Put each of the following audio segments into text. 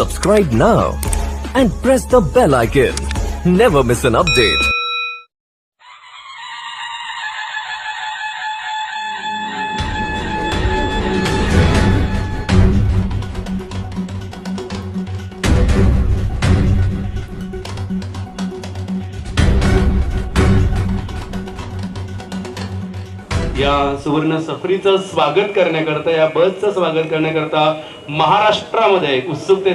Subscribe now and press the bell icon. Never miss an update. या सुवर्ण सफरीचं स्वागत करण्याकरता या बसचं स्वागत करण्याकरता महाराष्ट्रामध्ये उत्सुकते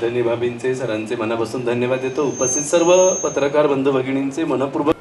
आदरणीय बाबींचे सरांचे मनापासून धन्यवाद देतो. उपस्थित सर्व पत्रकार बंधू भगिनींचे मनपूर्वक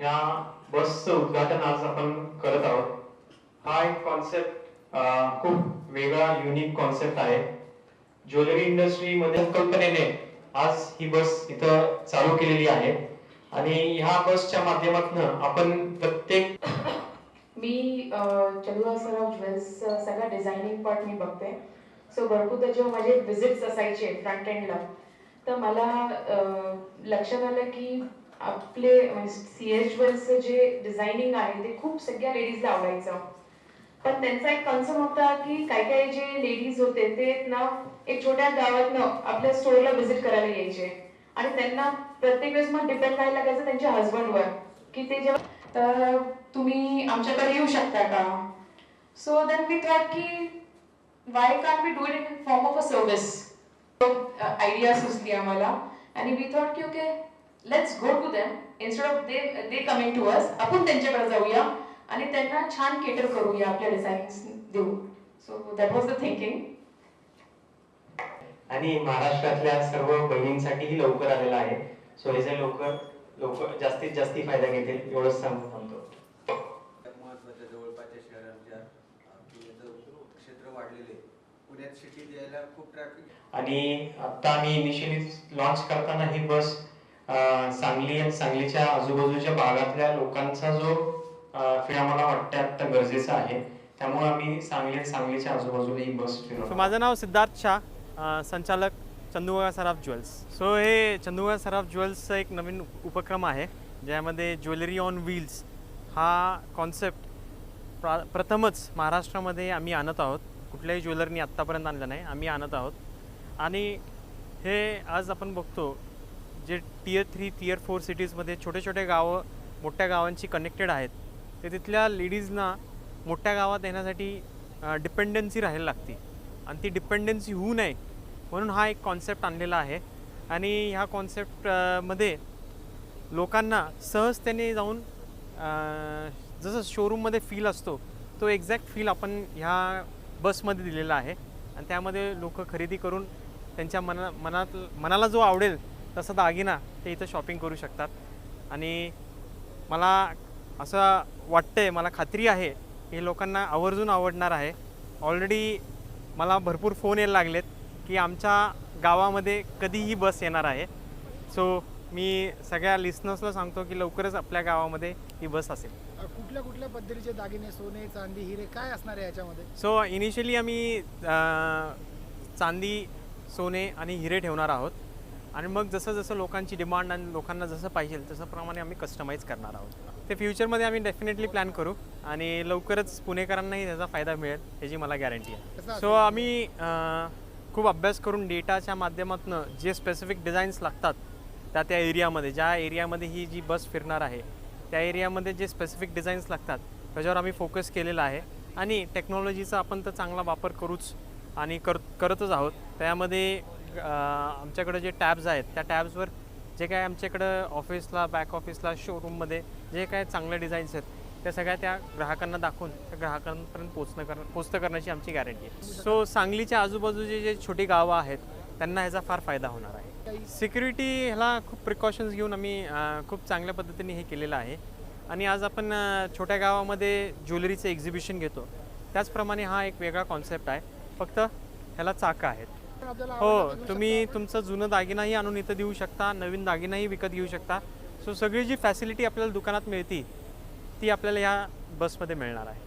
ह्या बसचं उद्घाटन आज आपण करत आहोत. हा एक कॉन्सेप्ट खूप वेगळा युनिक कॉन्सेप्ट आहे. ज्वेलरी इंडस्ट्रीमध्ये संकल्पनेने आज ही बस इथं चालू केलेली आहे. आणि ह्या बसच्या माध्यमातून आपण प्रत्येक मी चंद्रा सराव ज्वेल्स सगळा डिझायनिंग पार्ट मी बघते. सो भरपूर जेव्हा माझे विजिट्स असायचे फ्रंट एंडला तर मला लक्षात आलं की आपले सी एच वेलचं जे डिझायनिंग आहे ते खूप सगळ्या लेडीजला आवडायचं. पण त्यांचा एक कन्सर्न होता की काही काही जे लेडीज होते ते ना एक छोट्या गावातनं आपल्या स्टोअरला व्हिजिट करायला यायचे. आणि त्यांना प्रत्येक वेळेस मग डिपेंड करायला लागायचं त्यांच्या हस्बंडवर की ते जेव्हा तर तुम्ही आमच्याकडे येऊ शकता का? सो देन वी थॉट की why can we do it in form of a service idea सुचली आम्हाला. आणि वी थॉट की okay let's go to them instead of they they coming to us आपण त्यांच्याकडे जाऊया आणि त्यांना छान केटर करूया आपल्या डिझाईन्स देऊ so that was the thinking आणि महाराष्ट्रातल्या सर्व बहिणींसाठीही लवकर आलेला आहे. सो याचे लवकर लोक जास्तीत जास्त फायदा घेतील एवढंच सांगून थांबतो महत्त्वाच्या जवळपासच्या शहरांच्या क्षेत्र वाढलेले पुणे पुण्यात सिटीत यायला खूप ट्रॅफिक आणि आता आम्ही इनिशियली लॉन्च करताना ही बस सांगली सांगलीच्या आजूबाजूच्या भागातल्या लोकांचा जो फीड आम्हाला वाटतं आत्ता गरजेचा आहे. त्यामुळे आम्ही सांगली सांगलीच्या आजूबाजूला ही बस सो फिरवतो माझं नाव सिद्धार्थ शाह संचालक चंदुगा सराफ ज्वेल्स. सो हे चंदुगा सराफ ज्वेल्सचं एक नवीन उपक्रम आहे ज्यामध्ये ज्वेलरी ऑन व्हील्स हा कॉन्सेप्ट प्रा प्रथमच महाराष्ट्रामध्ये आम्ही आणत आहोत. कुठल्याही ज्वेलरनी आत्तापर्यंत आणलं नाही आम्ही आणत आहोत. आणि हे आज आपण बघतो जे टियर थ्री टियर फोर सिटीजमध्ये छोटे छोटे गावं मोठ्या गावांची कनेक्टेड आहेत ते तिथल्या लेडीजना मोठ्या गावात येण्यासाठी डिपेंडन्सी राहायला लागते. आणि ती डिपेंडन्सी होऊ नये म्हणून हा एक कॉन्सेप्ट आणलेला आहे. आणि ह्या कॉन्सेप्टमध्ये लोकांना सहजतेने जाऊन जसं शोरूममध्ये फील असतो तो एक्झॅक्ट फील आपण ह्या बसमध्ये दिलेला आहे. आणि त्यामध्ये लोक खरेदी करून त्यांच्या मना मनात मनाला जो आवडेल तसा दागिना ते इथं शॉपिंग करू शकतात. आणि मला असं वाटतंय मला खात्री आहे हे लोकांना आवर्जून आवडणार आहे. ऑलरेडी मला भरपूर फोन यायला लागलेत की आमच्या गावामध्ये कधीही बस येणार आहे. सो मी सगळ्या लिस्नर्सला सांगतो की लवकरच आपल्या गावामध्ये ही बस असेल. कुठल्या कुठल्या पद्धतीचे दागिने सोने चांदी हिरे काय असणार आहे याच्यामध्ये? सो इनिशियली आम्ही चांदी सोने आणि हिरे ठेवणार आहोत. आणि मग जसं जसं लोकांची डिमांड आणि लोकांना जसं पाहिजे तसंप्रमाणे आम्ही कस्टमाइज करणार आहोत. ते फ्युचरमध्ये आम्ही डेफिनेटली प्लॅन करू आणि लवकरच पुणेकरांनाही त्याचा फायदा मिळेल याची मला गॅरंटी आहे. सो आम्ही खूप अभ्यास करून डेटाच्या माध्यमातून जे स्पेसिफिक डिझाईन्स लागतात त्या त्या एरियामध्ये ज्या एरियामध्ये ही जी बस फिरणार आहे त्या एरियामध्ये जे स्पेसिफिक डिझाईन्स लागतात त्याच्यावर आम्ही फोकस केलेला आहे. आणि टेक्नॉलॉजीचा आपण तर चांगला वापर करूच आणि कर करतच आहोत. त्यामध्ये आमच्याकडं जे टॅब्स आहेत त्या टॅब्सवर जे काय आमच्याकडं ऑफिसला बॅक ऑफिसला शोरूममध्ये जे काय चांगले डिझाईन्स आहेत त्या सगळ्या त्या ग्राहकांना दाखवून त्या ग्राहकांपर्यंत पोचणं कर पोचतं करण्याची आमची गॅरंटी आहे. सो सांगलीच्या आजूबाजूचे जे छोटी गावं आहेत त्यांना ह्याचा फार फायदा होणार आहे. सिक्युरिटी ह्याला खूप प्रिकॉशन्स घेऊन आम्ही खूप चांगल्या पद्धतीने हे केलेलं आहे. आणि आज आपण छोट्या गावामध्ये ज्वेलरीचं एक्झिबिशन घेतो. त्याचप्रमाणे हा एक वेगळा कॉन्सेप्ट आहे. फक्त ह्याला चाकं आहेत. हो तुम्ही तुमचं जुनं दागिनाही आणून इथं देऊ शकता नवीन दागिनाही विकत घेऊ शकता. सो सगळी जी फॅसिलिटी आपल्याला दुकानात मिळते ती आपल्याला ह्या बसमध्ये मिळणार आहे.